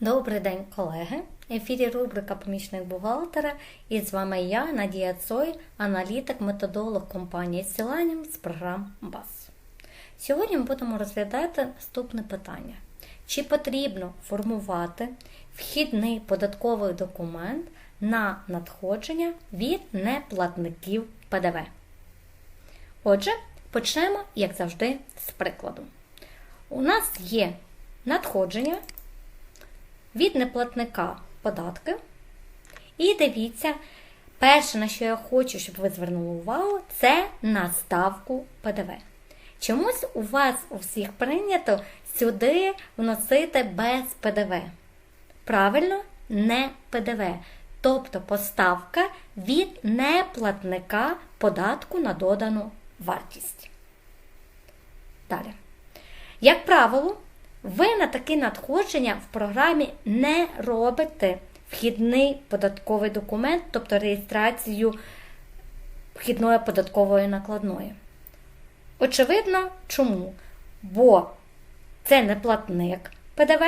Добрий день, колеги! В ефірі рубрика Помічник бухгалтера і з вами я, Надія Цой, аналітик, методолог компанії Сіланім з програм БАС. Сьогодні ми будемо розглядати наступне питання: чи потрібно формувати вхідний податковий документ на надходження від неплатників ПДВ? Отже, почнемо, як завжди, з прикладу. У нас є надходження від неплатника податки. І дивіться, перше, на що я хочу, щоб ви звернули увагу, це на ставку ПДВ. Чомусь у вас у всіх прийнято сюди вносити без ПДВ. Правильно, не ПДВ. Тобто поставка від неплатника податку на додану вартість. Далі. Як правило, ви на такі надходження в програмі не робите вхідний податковий документ, тобто реєстрацію вхідної податкової накладної. Очевидно, чому? Бо це не платник ПДВ,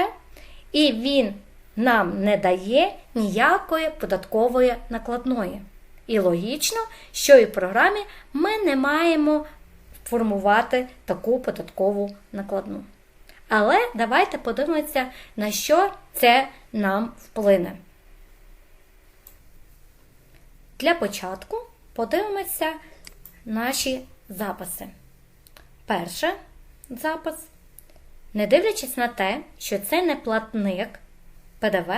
і він нам не дає ніякої податкової накладної. І логічно, що і в програмі ми не маємо формувати таку податкову накладну. Але давайте подивимося, на що це нам вплине. Для початку подивимося наші записи. Перший запис. Не дивлячись на те, що це не платник ПДВ,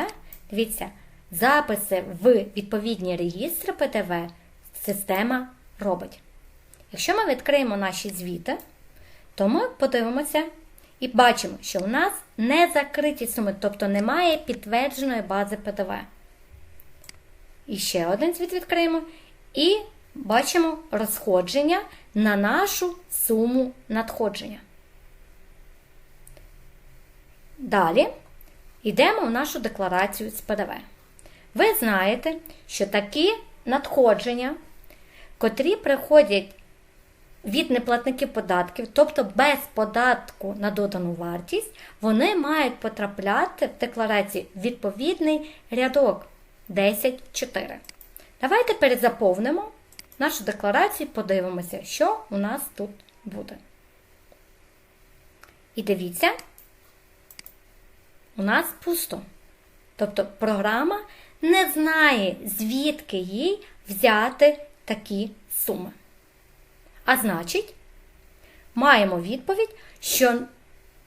дивіться, записи в відповідні реєстри ПДВ система робить. Якщо ми відкриємо наші звіти, то ми подивимося. І бачимо, що у нас не закриті суми, тобто немає підтвердженої бази ПДВ. І ще один звіт відкриємо. І бачимо розходження на нашу суму надходження. Далі йдемо в нашу декларацію з ПДВ. Ви знаєте, що такі надходження, котрі приходять від неплатників податків, тобто без податку на додану вартість, вони мають потрапляти в декларації відповідний рядок 10.4. Давайте перезаповнимо нашу декларацію подивимося, що у нас тут буде. І дивіться, у нас пусто. Тобто програма не знає, звідки їй взяти такі суми. А значить, маємо відповідь, що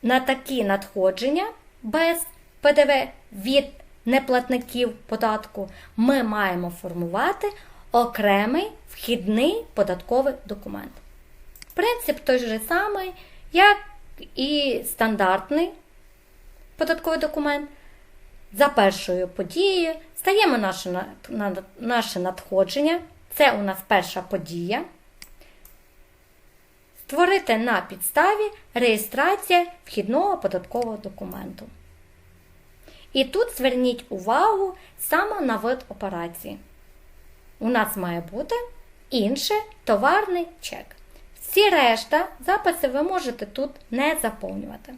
на такі надходження без ПДВ від неплатників податку ми маємо формувати окремий вхідний податковий документ. Принцип той же самий, як і стандартний податковий документ. За першою подією стаємо наше, надходження. Це у нас перша подія. Створити на підставі реєстрація вхідного податкового документу. І тут зверніть увагу саме на вид операції. У нас має бути інший товарний чек. Всі решта записи ви можете тут не заповнювати.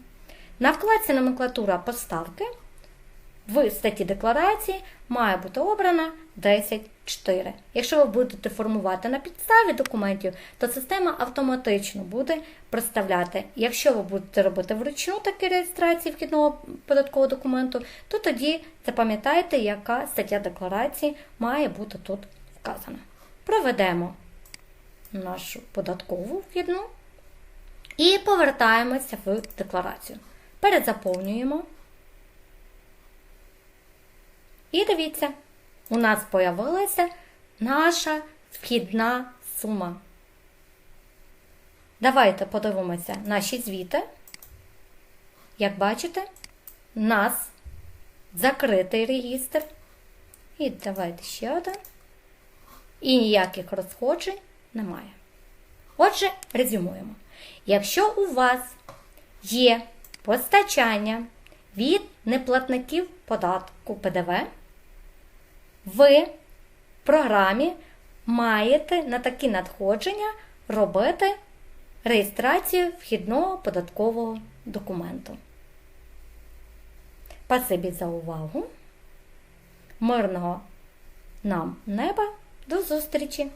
На вкладці номенклатура поставки в статті декларації має бути обрана 10.4. Якщо ви будете формувати на підставі документів, то система автоматично буде проставляти. Якщо ви будете робити вручну такі реєстрації вхідного податкового документу, то тоді запам'ятайте, яка стаття декларації має бути тут вказана. Проведемо нашу податкову вхідну і повертаємося в декларацію. Перезаповнюємо. І дивіться, у нас з'явилася наша вхідна сума. Давайте подивимося наші звіти. Як бачите, у нас закритий регістр. І давайте ще один. І ніяких розходжень немає. Отже, резюмуємо. Якщо у вас є постачання від неплатників податку ПДВ, ви в програмі маєте на такі надходження робити реєстрацію вхідного податкового документу. Спасибі за увагу. Мирного нам неба. До зустрічі!